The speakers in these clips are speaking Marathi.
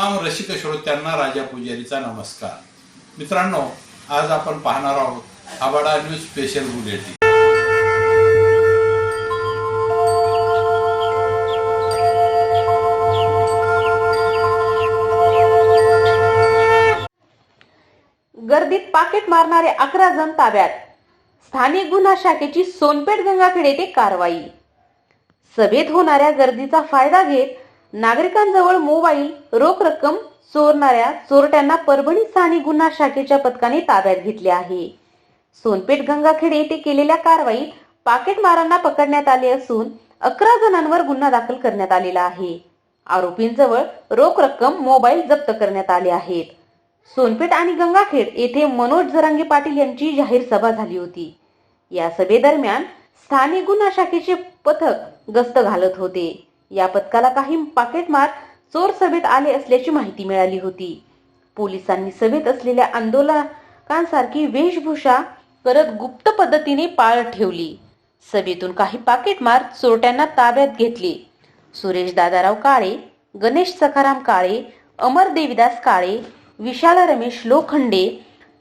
रसिक श्रोत्यांना राजा पुजारीचा नमस्कार. मित्रांनो आज आपण पाहणार आहोत आबाडा न्यूज स्पेशल बुलेटिन. गर्दीत पाकिट मारणारे अकरा जण ताब्यात. स्थानिक गुन्हा शाखेची सोनपेठ गंगाखेड येथे कारवाई. सभेत होणाऱ्या गर्दीचा फायदा घेत नागरिकांजवळ मोबाईल रोख रक्कम चोरणाऱ्या चोरट्यांना परभणी स्थानिक गुन्हा शाखेच्या पथकाने ताब्यात घेतले आहे. सोनपेठ गंगाखेड येथे केलेल्या कारवाईत पाकेटमारांना पकडण्यात आले असून अकरा जणांवर गुन्हा दाखल करण्यात आलेला आहे. आरोपींजवळ रोख रक्कम मोबाईल जप्त करण्यात आले आहेत. सोनपेठ आणि गंगाखेड येथे मनोज जरांगे पाटील यांची जाहीर सभा झाली होती. या सभेदरम्यान स्थानिक गुन्हा शाखेचे पथक गस्त घालत होते. या पथकाला काही पाकेटमार चोर सभेत आले असल्याची माहिती मिळाली होती. पोलिसांनी सभेत असलेल्या आंदोलकांसारखी वेशभूषा करत गुप्त पद्धतीने पाळ ठेवली. सभेतून काही पाकिटमार चोरट्यांना ताब्यात घेतले. सुरेश दादाराव काळे गणेश सखाराम काळे अमर देविदास काळे विशाल रमेश लोखंडे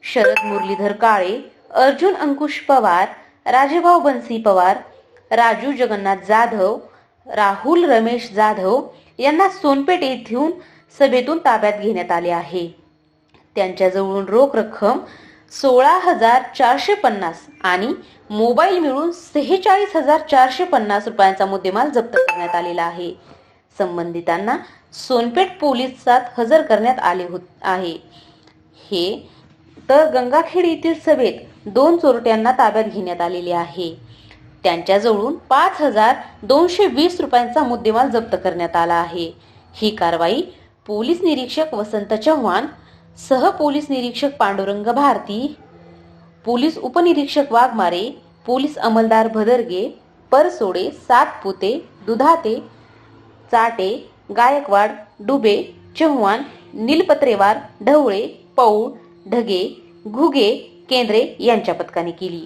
शरद मुरलीधर काळे अर्जुन अंकुश पवार राजेभाऊ बन्सी पवार राजू जगन्नाथ जाधव राहुल रमेश जाधव यांना सोनपेठ येथून सभेतून ताब्यात घेण्यात आले आहे. त्यांच्याजवळून रोख रक्कम सोळा हजार चारशे पन्नास आणि मोबाईल मिळून सेहेचाळीस हजार चारशे पन्नास रुपयांचा मुद्देमाल जप्त करण्यात आलेला आहे. संबंधितांना सोनपेठ पोलिसात हजर करण्यात आले होत आहे. हे तर गंगाखेड येथील सभेत दोन चोरट्यांना ताब्यात घेण्यात आलेले आहे. त्यांच्याजवळून पाच हजार दोनशे वीस रुपयांचा मुद्देमाल जप्त करण्यात आला आहे. ही कारवाई पोलीस निरीक्षक वसंत चव्हाण सह पोलीस निरीक्षक पांडुरंग भारती पोलीस उपनिरीक्षक वाघमारे पोलीस अंमलदार भदरगे परसोडे सातपुते दुधाते चाटे गायकवाड डुबे चव्हाण नीलपत्रेवार ढवळे पौळ ढगे घुगे केंद्रे यांच्या पथकाने केली.